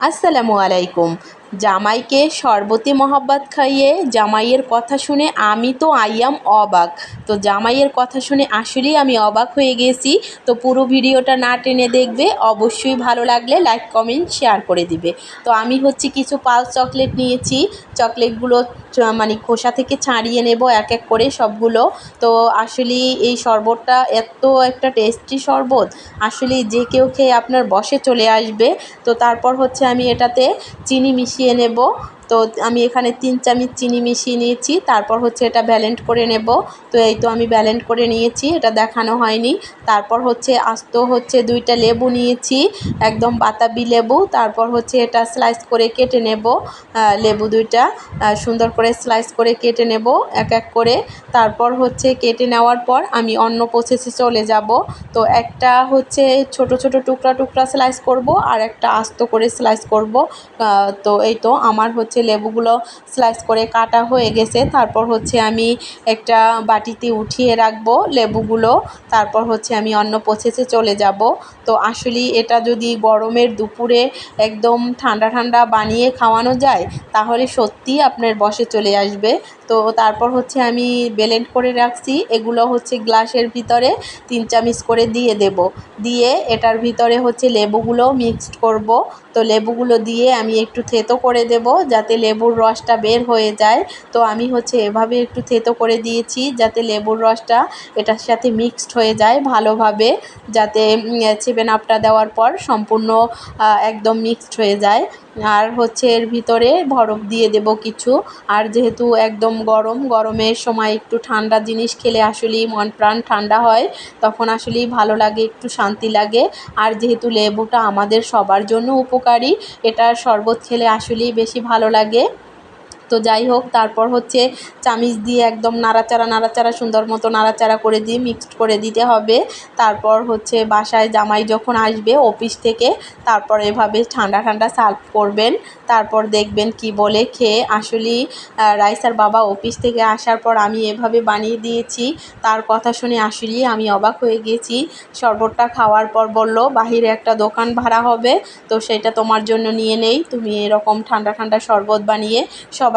আসসালামু আলাইকুম জামাইকে শরবতি মহাব্বাত খাইয়ে জামাইয়ের কথা শুনে আমি তো আইয়াম অবাক। তো জামাইয়ের কথা শুনে আসলেই আমি অবাক হয়ে গেছি। তো পুরো ভিডিওটা না টেনে দেখবে, অবশ্যই ভালো লাগলে লাইক, কমেন্ট, শেয়ার করে দিবে। তো আমি হচ্ছে কিছু পাল চকলেট নিয়েছি। চকলেটগুলো মানে খোসা থেকে ছাড়িয়ে নেব এক এক করে সবগুলো। তো আসলে এই শরবতটা এত একটা টেস্টি শরবত। আসলে যে কেউ খেয়ে আপনার বসে চলে আসবে। তো তারপর হচ্ছে আমি এটাতে চিনি মিশিয়ে নেব। তো আমি এখানে তিন চামচ চিনি মিশিয়ে নিয়েছি, তারপর হচ্ছে এটা ব্যালেন্ড করে নেব। তো এই তো আমি ব্যালেন্ড করে নিয়েছি, এটা দেখানো হয়নি। তারপর হচ্ছে আস্ত হচ্ছে দুইটা লেবু নিয়েছি, একদম বাতাবি লেবু, তারপর হচ্ছে এটা স্লাইস করে কেটে নেব লেবু দুইটা সুন্দর করে স্লাইস করে কেটে নেব, এক এক করে। তারপর হচ্ছে কেটে নেওয়ার পর আমি অন্য প্রসেসে চলে যাব। তো একটা হচ্ছে ছোট ছোট টুকরা টুকরা স্লাইস করব, আর একটা আস্ত করে স্লাইস করব। তো এই তো আমার হচ্ছে লেবুগুলো স্লাইস করে কাটা হয়ে গেছে। তারপর হচ্ছে আমি একটা বাটিতে উঠিয়ে রাখব লেবুগুলো। তারপর হচ্ছে আমি অন্য প্রসেসে চলে যাব। তো আসলে এটা যদি গরমের দুপুরে একদম ঠান্ডা ঠান্ডা বানিয়ে খাওয়ানো যায়, তাহলে সত্যিই আপনার বসে চলে আসবে। তো তারপর হচ্ছে আমি ব্লেন্ড করে রাখছি। এগুলো হচ্ছে গ্লাসের ভিতরে তিন চামচ করে দিয়ে দেব। দিয়ে এটার ভিতরে হচ্ছে লেবুগুলো মিক্সড করব। তো লেবুগুলো দিয়ে আমি একটু থেতো করে দেব যাতে লেবুর রসটা বের হয়ে যায়। তো আমি হচ্ছে এভাবে একটু থেতো করে দিয়েছি যাতে লেবুর রসটা এটার সাথে মিক্সড হয়ে যায় ভালোভাবে, যাতে সেভেন আপটা দেওয়ার পর সম্পূর্ণ একদম মিক্সড হয়ে যায়। আর হচ্ছে এর ভিতরে বরফ দিয়ে দেব কিছু। আর যেহেতু একদম গরম, গরমের সময় একটু ঠান্ডা জিনিস খেলে আসলেই মন প্রাণ ঠান্ডা হয়, তখন আসলেই ভালো লাগে, একটু শান্তি লাগে। আর যেহেতু লেবুটা আমাদের সবার জন্য উপকারী এটার শরবত খেলে আসলেই বেশি ভালো লাগে। তো যাই হোক, তারপর হচ্ছে চামিচ দিয়ে একদম নাড়াচাড়া নাড়াচাড়া, সুন্দর মতো নাড়াচাড়া করে দিয়ে মিক্সড করে দিতে হবে। তারপর হচ্ছে বাসায় জামাই যখন আসবে অফিস থেকে, তারপর এভাবে ঠান্ডা ঠান্ডা সার্ভ করবেন। তারপর দেখবেন কি বলে খেয়ে। আসলেই রাইসার বাবা অফিস থেকে আসার পর আমি এভাবে বানিয়ে দিয়েছি। তার কথা শুনে আসলেই আমি অবাক হয়ে গেছি। শরবতটা খাওয়ার পর বলল, বাহিরে একটা দোকান ভাড়া হবে, তো সেটা তোমার জন্য নিয়ে নেই। তুমি এরকম ঠান্ডা ঠান্ডা শরবত বানিয়ে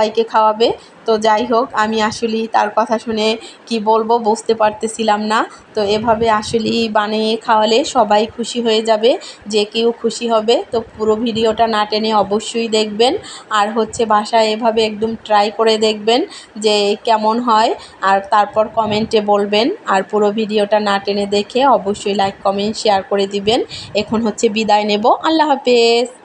সবাইকে খাওয়াবে। তো যাই হোক, আমি আসলেই তার কথা শুনে কি বলব বুঝতে পারতেছিলাম না। তো এভাবে আসলেই বানিয়ে খাওয়ালে সবাই খুশি হয়ে যাবে, যে কেউ খুশি হবে। তো পুরো ভিডিওটা না টেনে অবশ্যই দেখবেন। আর হচ্ছে বাসায় এভাবে একদম ট্রাই করে দেখবেন যে কেমন হয়। আর তারপর কমেন্টে বলবেন। আর পুরো ভিডিওটা না টেনে দেখে অবশ্যই লাইক, কমেন্ট, শেয়ার করে দিবেন। এখন হচ্ছে বিদায় নেব। আল্লাহ হাফেজ।